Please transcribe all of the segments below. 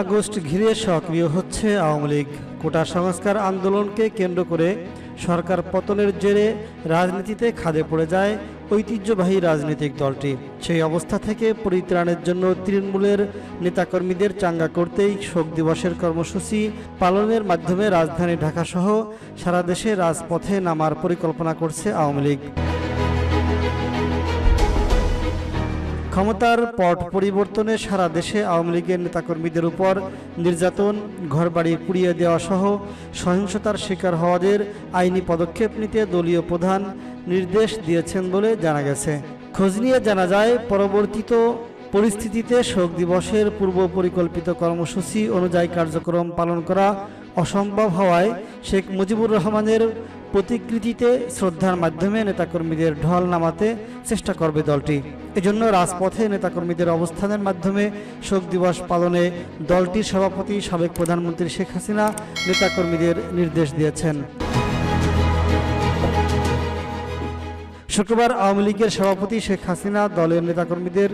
August ঘিরে সক্রিয় হচ্ছে আওয়ামী লীগ। কোটা সংস্কার আন্দোলনকে কেন্দ্র করে সরকার পতনের জেরে রাজনীতিতে খাদে পড়ে যায় ঐতিহ্যবাহী রাজনৈতিক দলটি। সেই অবস্থা থেকে পরিত্রাণের জন্য তৃণমূলের নেতাকর্মীদের চাঙ্গা করতেই শোক দিবসের কর্মসূচি পালনের মাধ্যমে রাজধানী ঢাকাসহ সারা দেশে রাজপথে নামার পরিকল্পনা করছে আওয়ামী লীগ। ক্ষমতার পট পরিবর্তনে সারা দেশে আওয়ামী লীগের নেতাকর্মীদের উপর নির্যাতন, ঘরবাড়ি পুড়িয়ে দেওয়া সহ সহিংসতার শিকার হওয়াদের আইনি পদক্ষেপ নিতে দলীয় প্রধান নির্দেশ দিয়েছেন বলে জানা গেছে। খোঁজ নিয়ে জানা যায়, পরবর্তীত পরিস্থিতিতে শোক দিবসের পূর্ব পরিকল্পিত কর্মসূচি অনুযায়ী কার্যক্রম পালন করা অসম্ভব হওয়ায় শেখ মুজিবুর রহমানের প্রতিকৃতিতে শ্রদ্ধার মাধ্যমে নেতাকর্মীদের ঢল নামাতে চেষ্টা করবে দলটি। এজন্য রাজপথে নেতাকর্মীদের অবস্থানের মাধ্যমে শোক দিবস পালনে দলটির সভাপতি সাবেক প্রধানমন্ত্রী শেখ হাসিনা নেতাকর্মীদের নির্দেশ দিয়েছেন। শুক্রবার আওয়ামী লীগের সভাপতি শেখ হাসিনা দলের নেতাকর্মীদের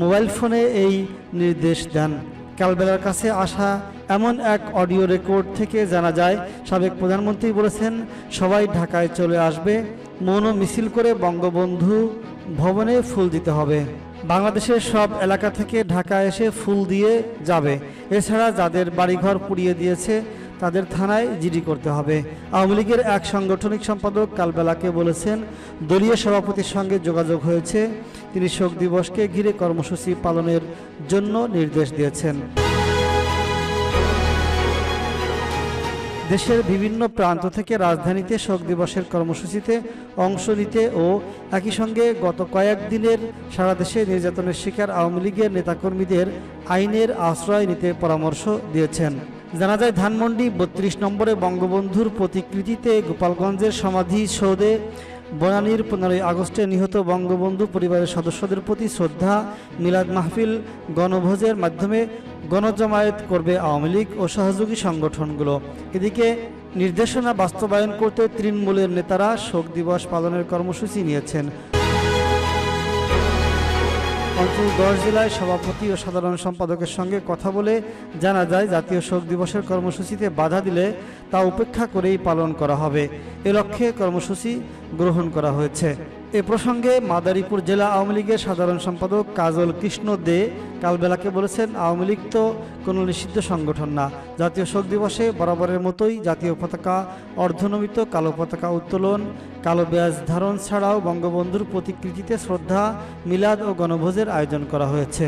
মোবাইল ফোনে এই নির্দেশ দেন। কালবেলার কাছে আসা এমন এক অডিও রেকর্ড থেকে জানা যায়, সাবেক প্রধানমন্ত্রী বলেছেন, সবাই ঢাকায় চলে আসবে মৌন মিছিল করে বঙ্গবন্ধু ভবনে ফুল দিতে হবে। বাংলাদেশের সব এলাকা থেকে ঢাকা এসে ফুল দিয়ে যাবে। এছাড়া যাদের বাড়িঘর পুড়িয়ে দিয়েছে তাদের থানায় জিডি করতে হবে। আওয়ামী লীগের এক সাংগঠনিক সম্পাদক কালবেলাকে বলেছেন, দলীয় সভাপতির সঙ্গে যোগাযোগ হয়েছে। তিনি শোক দিবসকে ঘিরে কর্মসূচি পালনের জন্য নির্দেশ দিয়েছেন। দেশের বিভিন্ন প্রান্ত থেকে রাজধানীতে শোক দিবসের কর্মসূচিতে অংশ নিতে ও একই সঙ্গে গত কয়েকদিনের সারা দেশে নির্যাতনের শিকার আওয়ামী লীগের নেতাকর্মীদের আইনের আশ্রয় নিতে পরামর্শ দিয়েছেন। জানা যায়, ধানমন্ডি বত্রিশ নম্বরে বঙ্গবন্ধুর প্রতিকৃতিতে গোপালগঞ্জের সমাধি সৌধে বনানীর পনেরোই আগস্টে নিহত বঙ্গবন্ধু পরিবারের সদস্যদের প্রতি শ্রদ্ধা, মিলাদ মাহফিল, গণভোজের মাধ্যমে গণজমায়েত করবে আওয়ামী লীগ ও সহযোগী সংগঠনগুলো। এদিকে নির্দেশনা বাস্তবায়ন করতে তৃণমূলের নেতারা শোক দিবস পালনের কর্মসূচি নিয়েছেন। অঞ্চল দশ জেলায় সভাপতি ও সাধারণ সম্পাদকের সঙ্গে কথা বলে জানা যায়, জাতীয় শোক দিবসের কর্মসূচিতে বাধা দিলে তা উপেক্ষা করেই পালন করা হবে। এ লক্ষ্যে কর্মসূচি গ্রহণ করা হয়েছে। এ প্রসঙ্গে মাদারীপুর জেলা আওয়ামী লীগের সাধারণ সম্পাদক কাজল কৃষ্ণ দে কালবেলাকে বলেছেন, আওয়ামী লীগ তো কোনো নিষিদ্ধ সংগঠন না। জাতীয় শোক দিবসে বরাবরের মতোই জাতীয় পতাকা, অর্ধনমিত কালো পতাকা উত্তোলন, কালো ব্যাজ ধারণ ছাড়াও বঙ্গবন্ধুর প্রতিকৃতিতে শ্রদ্ধা, মিলাদ ও গণভোজের আয়োজন করা হয়েছে।